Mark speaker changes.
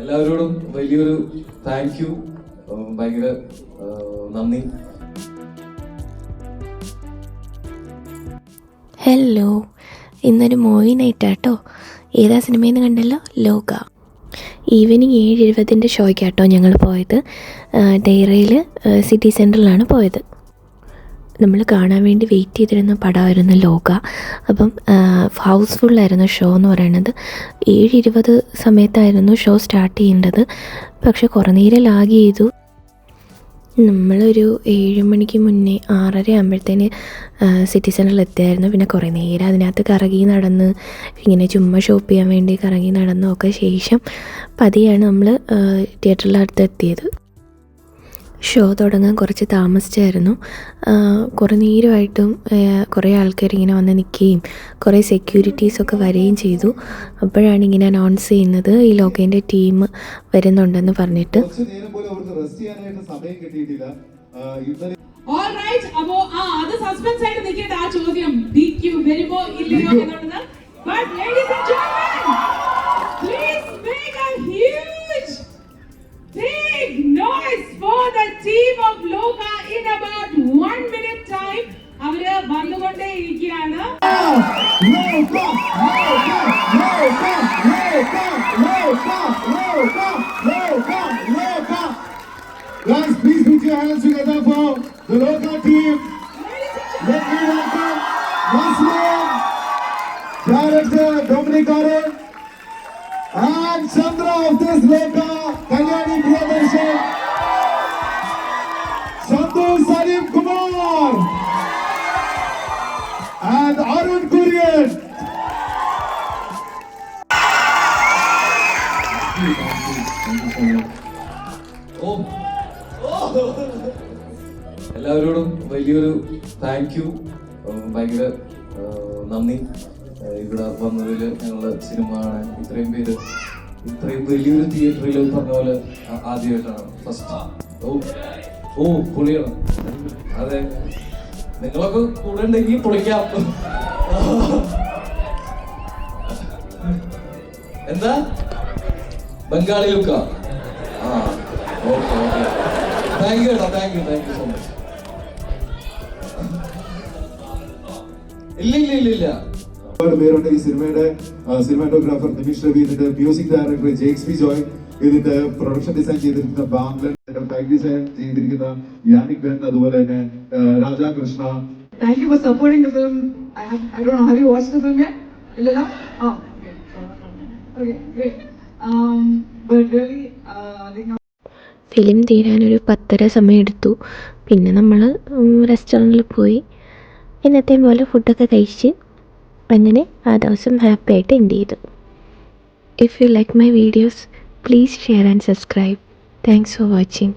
Speaker 1: എല്ലാവരോടും വലിയൊരു thank you ഭയങ്കര നന്ദി.
Speaker 2: ഹലോ ഇന്നൊരു മൂവി നൈറ്റ് ആട്ടോ. ഏതാ സിനിമയെന്ന് കണ്ടല്ലോ? ലോക. ഈവനിങ് ഏഴ് എഴുപതിന്റെ ഷോയ്ക്കാട്ടോ ഞങ്ങൾ പോയത്. ഡെയറയിൽ സിറ്റി സെന്ററിലാണ് പോയത്. നമ്മൾ കാണാൻ വേണ്ടി വെയിറ്റ് ചെയ്തിരുന്ന പടമായിരുന്നു ലോക. അപ്പം ഹൗസ്ഫുള്ളായിരുന്നു ഷോ എന്ന് പറയുന്നത്. ഏഴ് ഇരുപത് സമയത്തായിരുന്നു ഷോ സ്റ്റാർട്ട് ചെയ്യേണ്ടത്. പക്ഷെ കുറേ നേരം ലാഗ് ചെയ്തു. നമ്മളൊരു ഏഴ് മണിക്ക് മുന്നേ ആറര ആകുമ്പോഴത്തേന് സിറ്റി സെന്ററിൽ എത്തിയായിരുന്നു. പിന്നെ കുറേ നേരം അതിനകത്ത് കറങ്ങി നടന്ന് ഇങ്ങനെ ചുമ്മാ ഷോപ്പ് ചെയ്യാൻ വേണ്ടി കറങ്ങി നടന്നൊക്കെ ശേഷം പതിയാണ് നമ്മൾ തിയേറ്ററിൽ തിയേറ്ററിലടുത്ത് എത്തിയത്. ഷോ തുടങ്ങാൻ കുറച്ച് താമസിച്ചായിരുന്നു. കുറേ നേരമായിട്ടും കുറേ ആൾക്കാർ ഇങ്ങനെ വന്ന് നിൽക്കുകയും കുറേ സെക്യൂരിറ്റീസൊക്കെ വരികയും ചെയ്തു. അപ്പോഴാണ് ഇങ്ങനെ അനൗൺസ് ചെയ്യുന്നത് ഈ ലോകേന്റെ ടീം വരുന്നുണ്ടെന്ന് പറഞ്ഞിട്ട്.
Speaker 3: കുറച്ച് നേരം പോലും അവർക്ക് റെസ്റ്റ് ചെയ്യാനായിട്ട് സമയം കിട്ടിയിട്ടില്ല. ആ, ഇന്നലെ
Speaker 4: All right, ആ അത് സസ്പെൻസ് ആയിട്ട് നിൽക്കേണ്ട ആ ചോദ്യം. one minute time. ಅವರ ಬಂದುಕೊಂಡೇ ಇರಿಕೆಯಾನ
Speaker 3: Guys, please put your hands together for the Loka team. Let me welcome Muslim, director Dominic Aran, and Chandra of this Loka Kalyani
Speaker 1: Priyadarsham. എല്ലാവരോടും വലിയൊരു താങ്ക് യു ഭയങ്കര നന്ദി. ഇവിടെ വന്നതിൽ ഞങ്ങളുടെ സിനിമ കാണാൻ ഇത്രയും പേര് ഇത്രയും വലിയൊരു തിയേറ്ററിൽ പറഞ്ഞ പോലെ ആദ്യമായിട്ടാണ്. ഫസ്റ്റ് ഓ ഓ പൊളിയാണ്. അതെ. നിങ്ങളൊക്കെ കൂടെ ഉണ്ടെങ്കിൽ പൊളിക്കാം. എന്താ? ബംഗാളി ലുക്ക ആ ഓക്കെ ഓക്കെ താങ്ക് യു ഏട്ടാ thank you thank you so much ഇല്ല ഇല്ല ഇല്ല ഇല്ല
Speaker 3: ഒരുപാട് പേരുണ്ട് ഈ സിനിമയുടെ സിനിമാറ്റോഗ്രാഫർ നിമിഷ് രവി ഇതിന്റെ music director Jakes Bejoy ഇതിന്റെ പ്രൊഡക്ഷൻ ഡിസൈൻ ചെയ്തിരിക്കുന്ന ബാംഗ്ലൻ ടൈം ഡിസൈൻ ചെയ്തിരിക്കുന്ന യാനിക് ബെൻ അതുപോലെ തന്നെ ആ, Raja Krishna
Speaker 5: Thank you for supporting the film. I have, I don't know, have you watched the film yet? Ilala? Oh, okay. Okay, great. Um, uh,
Speaker 2: film തീരാനൊരു പത്തര സമയം എടുത്തു പിന്നെ നമ്മൾ റെസ്റ്റോറന്റിൽ പോയി. ഇന്നത്തെ പോലെ ഫുഡൊക്കെ കഴിച്ച് അങ്ങനെ ആ ദിവസം ഹാപ്പി ആയിട്ട് എൻഡ് ചെയ്തു. If you like my videos please share and subscribe thanks for watching